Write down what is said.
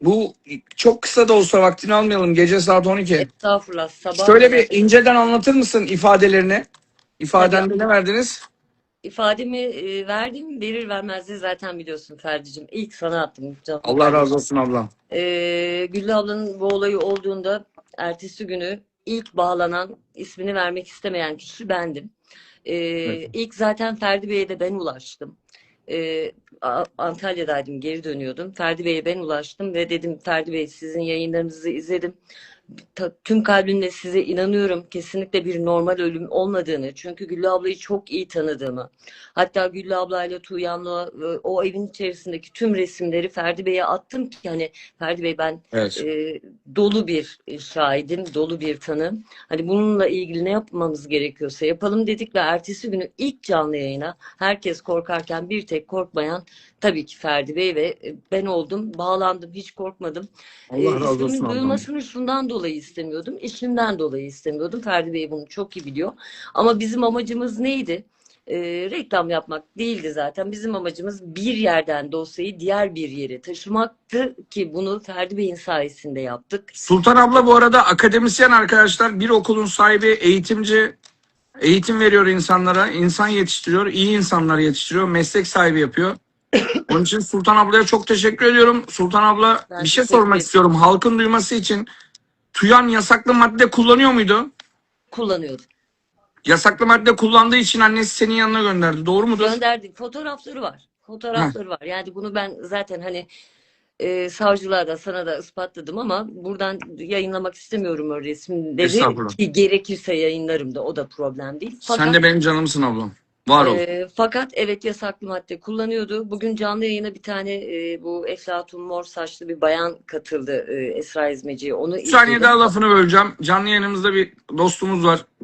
Bu çok kısa da olsa vaktini almayalım. Gece saat 12. Estağfurullah. Sabah Şöyle bir inceden anlatır mısın ifadelerini? İfadende ne verdiniz? ifademi e, verdim. Verir vermez de zaten biliyorsun Ferdi'cim. İlk sana attım. Canım Allah kardeşim. razı olsun ablam. Ee, Güllü ablanın bu olayı olduğunda ertesi günü ilk bağlanan ismini vermek istemeyen kişi bendim. Ee, Evet. ilk zaten Ferdi Bey'e de ben ulaştım. A- Antalya'daydım, geri dönüyordum. Ferdi Bey'e ben ulaştım ve dedim Ferdi Bey sizin yayınlarınızı izledim. Tüm kalbimle size inanıyorum. Kesinlikle bir normal ölüm olmadığını. Çünkü Güllü ablayı çok iyi tanıdığımı. Hatta Güllü ablayla Tuğyan'la e, o evin içerisindeki tüm resimleri Ferdi Bey'e attım ki hani Ferdi Bey ben Evet. e, dolu bir şahidim, dolu bir tanım. Hani bununla ilgili ne yapmamız gerekiyorsa yapalım dedik ve ertesi günü ilk canlı yayına herkes korkarken bir tek korkmayan tabii ki Ferdi Bey ve e, ben oldum. Bağlandım, hiç korkmadım. Allah E, razı olsun duyulmasını şundan dolayı istemiyordum. İşimden dolayı istemiyordum. Ferdi Bey bunu çok iyi biliyor. Ama bizim amacımız neydi? E, reklam yapmak değildi zaten. Bizim amacımız bir yerden dosyayı diğer bir yere taşımaktı ki bunu Ferdi Bey'in sayesinde yaptık. Sultan abla bu arada akademisyen arkadaşlar bir okulun sahibi eğitimci eğitim veriyor insanlara insan yetiştiriyor iyi insanlar yetiştiriyor meslek sahibi yapıyor. Onun için Sultan ablaya çok teşekkür ediyorum. Sultan abla Ben bir şey sormak ederim. istiyorum halkın duyması için. Tuyan yasaklı madde kullanıyor muydu? Kullanıyorduk. Yasaklı madde kullandığı için annesi senin yanına gönderdi. Doğru mudur? Gönderdik. Fotoğrafları var. Fotoğrafları var. Yani bunu ben zaten hani e, savcılığa da sana da ispatladım ama buradan yayınlamak istemiyorum o resimleri ki gerekirse yayınlarım da o da problem değil. Sen de benim canımsın ablam. Var ol. e, fakat evet yasaklı madde kullanıyordu. Bugün canlı yayına bir tane e, bu Eflatun Mor saçlı bir bayan katıldı e, Esra İzmeci'ye. Onu Bir saniye izledim. daha lafını böleceğim. Canlı yayınımızda bir dostumuz var.